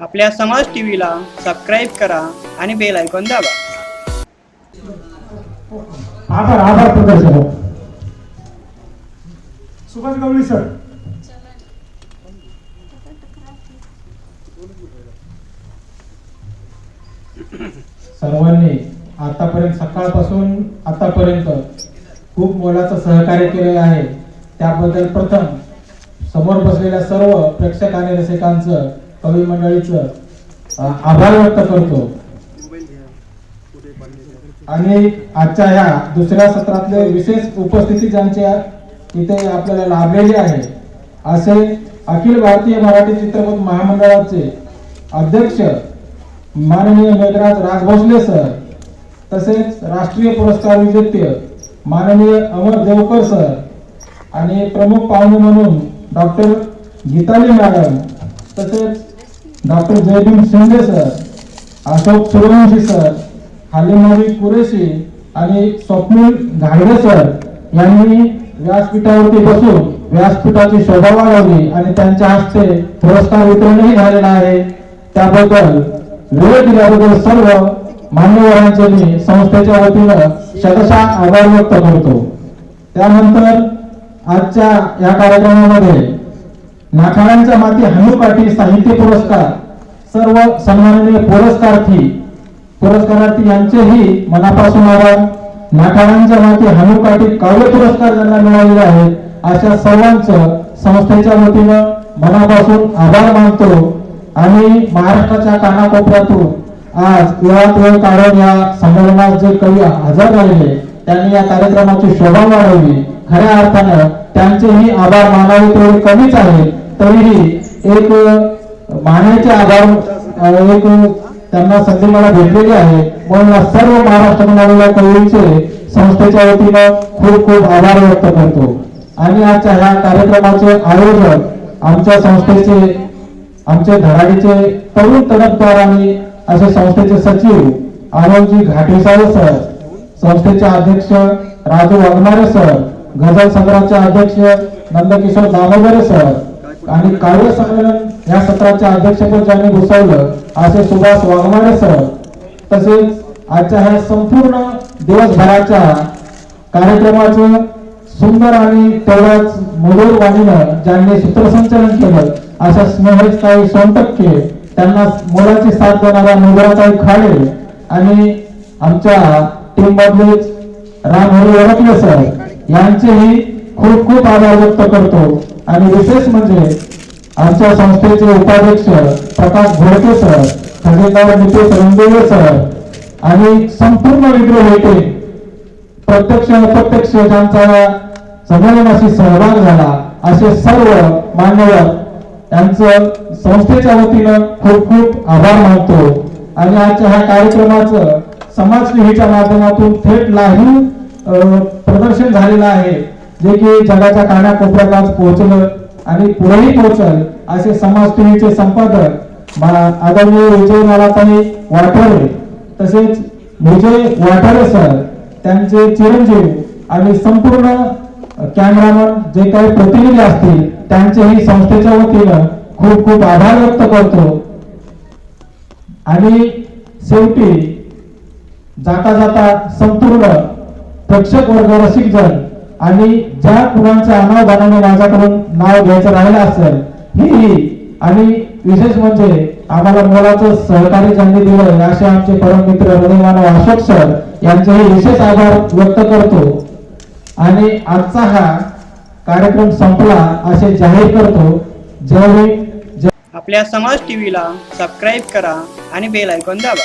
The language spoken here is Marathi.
आपल्या समाज टीव्हीला सबस्क्राईब करा आणि बेल आयकॉन दाबा. आभार आभार प्रदर्शक. सुभाष गवळी सर. सर्वांनी आतापर्यंत सकाळपासून आतापर्यंत खूप मोलाचं सहकार्य केलेलं आहे. त्याबद्दल प्रथम समोर बसलेल्या सर्व प्रेक्षक आणि रसिकांचं कवी मंडळीच आभार व्यक्त करतो. आणि आजच्या ह्या दुसऱ्या सत्रातले विशेष उपस्थिती ज्यांच्या इथे आपल्याला लाभलेली आहे असे अखिल भारतीय मराठी चित्रपट महामंडळाचे अध्यक्ष माननीय मेघराज राजभोसले सर तसेच राष्ट्रीय पुरस्कार विजेते माननीय अमर देवकर सर आणि प्रमुख पाहुणे म्हणून डॉक्टर गीताली मॅडम तसेच doctor Jaybhim Shinde sir Ashok Suryavanshi sir Halimavi Qureshi आणि स्वप्नील घाडगे सर यांनी व्यासपीठावरती बसून व्यासपीठाची शोभा वाढवली आणि त्यांच्या हस्ते पुरस्कार वितरणही झालेला आहे. त्याबद्दल वेळ दिल्याबद्दल सर्व मान्यवरांचे मी संस्थेच्या वतीनं शतशा आभार व्यक्त करतो. त्यानंतर आजच्या या कार्यक्रमामध्ये नाठाळांच्या माती हनुकाठी साहित्य पुरस्कार सर्व सन्माननीय पुरस्कारार्थी पुरस्कारार्थी यांचेही मनापासून आभार. नाकाळांच्या माती हनुकाठी काव्य पुरस्कार ज्यांना मिळालेले आहेत अशा सर्वांचं संस्थेच्या वतीनं मनापासून आभार मानतो आणि महाराष्ट्राच्या कानाकोपऱ्यातून आज वेळात वेळ काढून या संमेलनात जे कवी हजर राहिले त्यांनी या कार्यक्रमाची शोभा वाढवली. खऱ्या अर्थानं त्यांचेही आभार मानावे तेवढे कमीच आहे तरीही एक मानण्याचे आधार एक त्यांना संधी मला भेटलेली आहे. म्हणून सर्व महाराष्ट्र आलेल्या कवींचे संस्थेच्या वतीनं खूप खूप आभार व्यक्त करतो. आणि आजच्या ह्या कार्यक्रमाचे आयोजन आमच्या संस्थेचे आमचे धडाडीचे तरुण तडफदार आणि असे संस्थेचे सचिव आनंदजी घाटेसाळे सर संस्थेचे अध्यक्ष राजू वाघमारे सर गझल संग्रहाचे अध्यक्ष नंदकिशोर दामोदरे सर आणि काव्य संमेलन या सत्राचे अध्यक्षपद ज्यांनी घुसवलं असे सुभाष वाघमारे सर तसेच आजच्या ह्या संपूर्ण दिवसभराच्या कार्यक्रमाचं सुंदर आणि तेवढ्याच मधुर वाणीनं ज्यांनी सूत्रसंचलन केलं अशा स्नेहताई सोनटक्के त्यांना मोलाची साथ देणाऱ्या मुद्राताई खाडे आणि आमच्या टीम मधलेच रामहरी ओळखले सर यांचेही खूप खूप आभार व्यक्त करतो. आणि विशेष म्हणजे आमच्या संस्थेचे उपाध्यक्ष प्रकाश घोडके सर खजिनदार नितेश रंगेवे सर आणि संपूर्ण विद्रोह येथे प्रत्यक्ष अप्रत्यक्ष ज्यांचा संमेलनाशी सहभाग झाला असे सर्व मान्यवर यांचं संस्थेच्या वतीनं खूप खूप आभार मानतो. आणि आजच्या ह्या कार्यक्रमाचं समाज माध्यमातून थेट लाईव्ह अं, प्रदर्शन झालेलं आहे. जे की जगाच्या कानाकोपऱ्यात आज पोहोचलं आणि पुढेही पोहोचल असे समाज टीव्हीचे संपादक आदरणीय विजय मालाताई वाठोरे तसेच विजय वाठारे सर त्यांचे चिरंजीव आणि संपूर्ण कॅमेरामन जे काही प्रतिनिधी असतील त्यांचेही संस्थेच्या वतीनं खूप खूप आभार व्यक्त करतो. आणि शेवटी जाता जाता संपूर्ण प्रेक्षक वर्ग रसिक आणि ज्या कुणाच्या अनावधानाने माझ्याकडून नाव घ्यायचं राहिलं असेल ही आणि विशेष म्हणजे आम्हाला मुलाचं सहकार्य ज्यांनी दिलं असे आमचे परममित्र हृदयमानव अशोक सर यांचेही विशेष आभार व्यक्त करतो. आणि आजचा हा कार्यक्रम संपला असे जाहीर करतो. जय हिंद आपल्या समाज टीव्हीला सबस्क्राईब करा आणि बेल ऐकून दाबा.